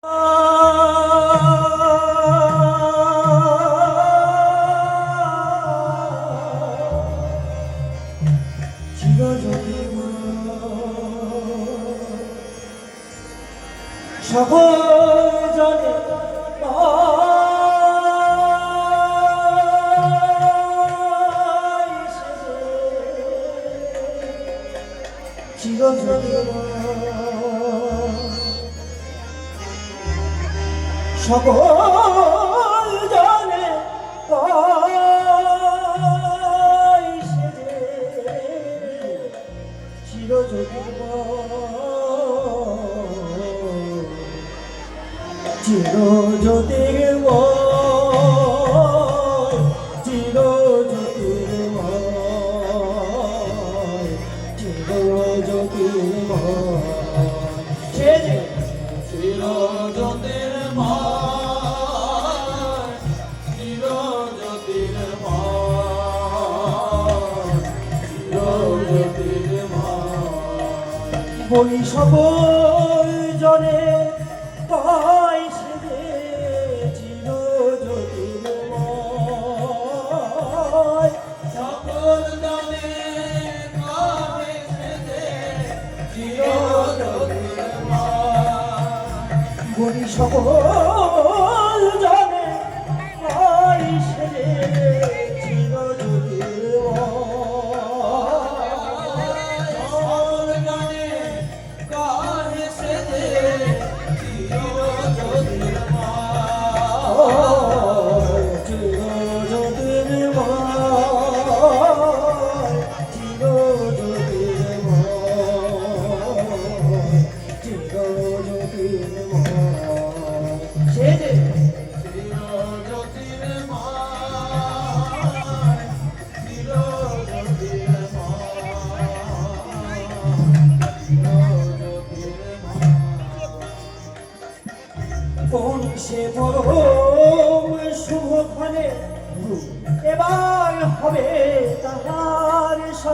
Oh! সকল জানে চিরযোগীব চিরযোগীব চিরযোগীব চিরযোগীব মনি সকল জনে তাই সে ছিল জটিল সকল জনে ছিল জটিল মনি সকল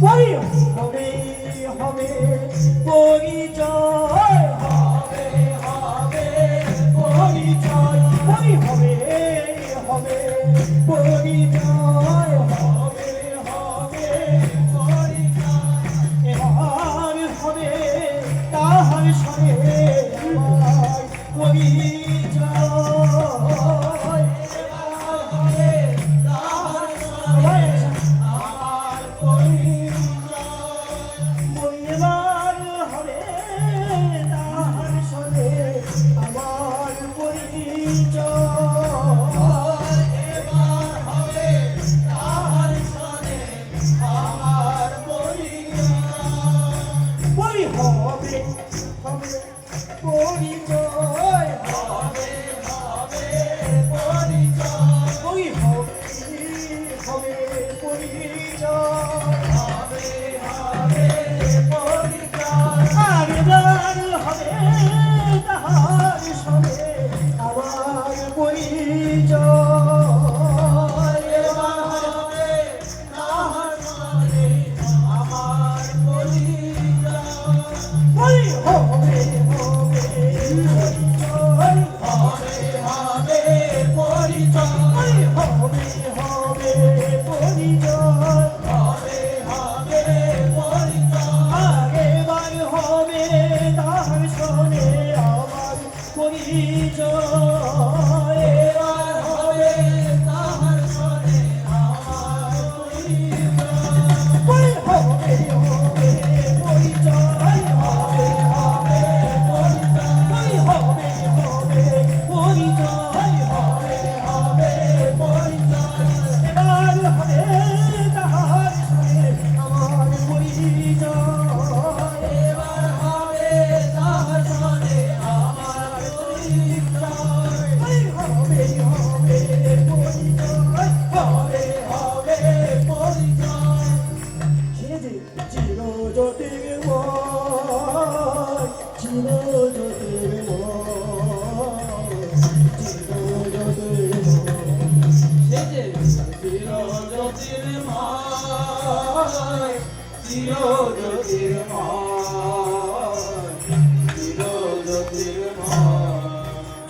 warriors হবে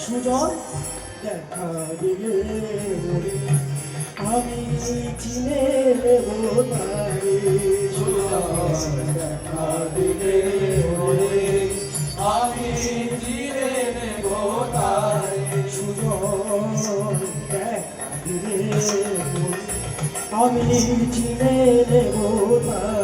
সুজন দেখা দিলে আমি চিনে নেব তারি। সুজন দেখা দিলে আমি চিনে নেব তারি। সুজন দেখা দিলে আমি চিনে নেব তারি।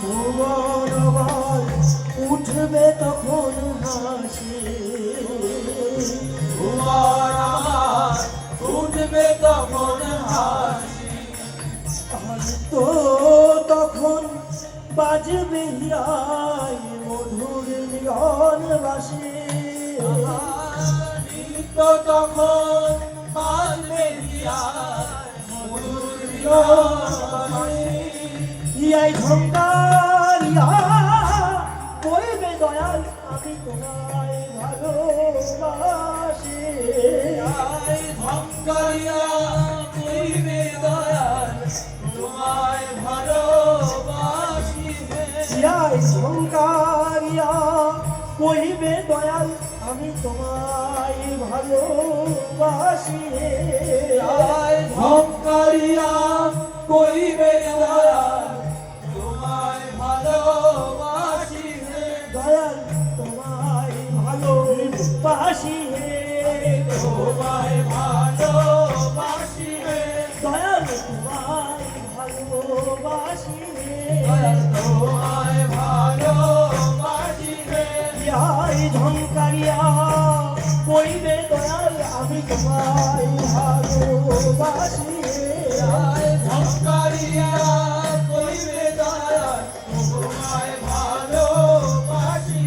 ভুবন উঠবে তখন হাসি ভুবন উঠবে তখন হাসি তো তখন বাজবে হিয়ায় মধুর মিলন বাসি নিত্য তখন বাজবে মিলন ইয়াই ঝঙ্কার ইয়া কইবে দয়াল আমি তোমায় ভালোবাসি। আই ধঙ্কারিয়া কইবে দয়াল তোমায় ভালোবাসি ইয়াই ঝঙ্কার কইবে দয়াল আমি তোমায় ভালোবাসি আই ধঙ্কারিয়া কইবে দয়াল তোমায় ভালোবাসি হে দয়াল তোমায় ভালোবাসি তোমায় ভালোবাসি হে দয়াল তোমায় ভালোবাসি দয়াল তোমায় ঝঙ্কারিয়া কইবে দয়াল আমি তোমায় ভালোবাসি হে ঝঙ্কারিয়া কইবে দয়াল তোমায় ভালোবাসি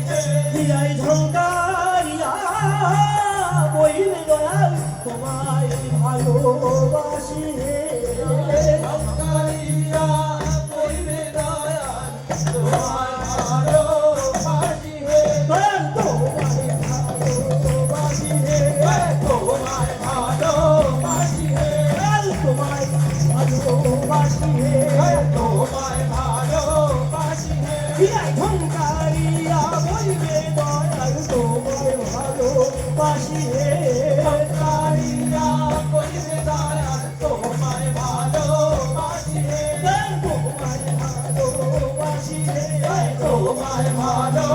তোমায় ভালোবাসি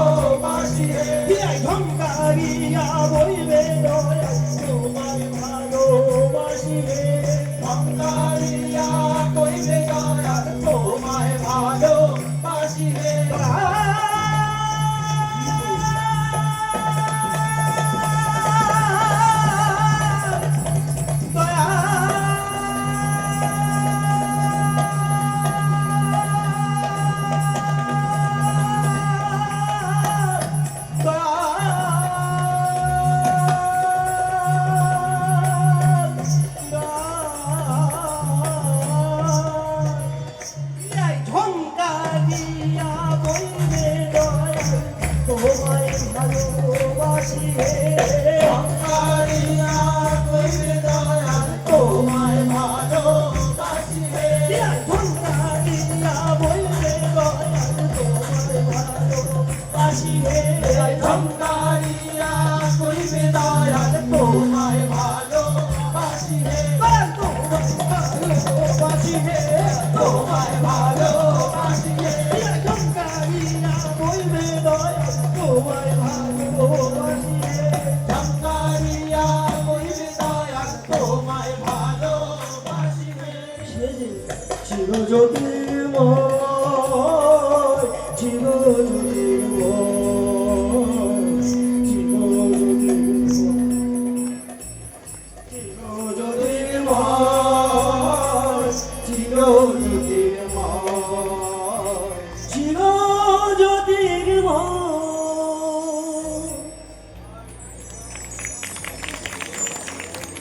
হে চিরজ্যোতির্ময়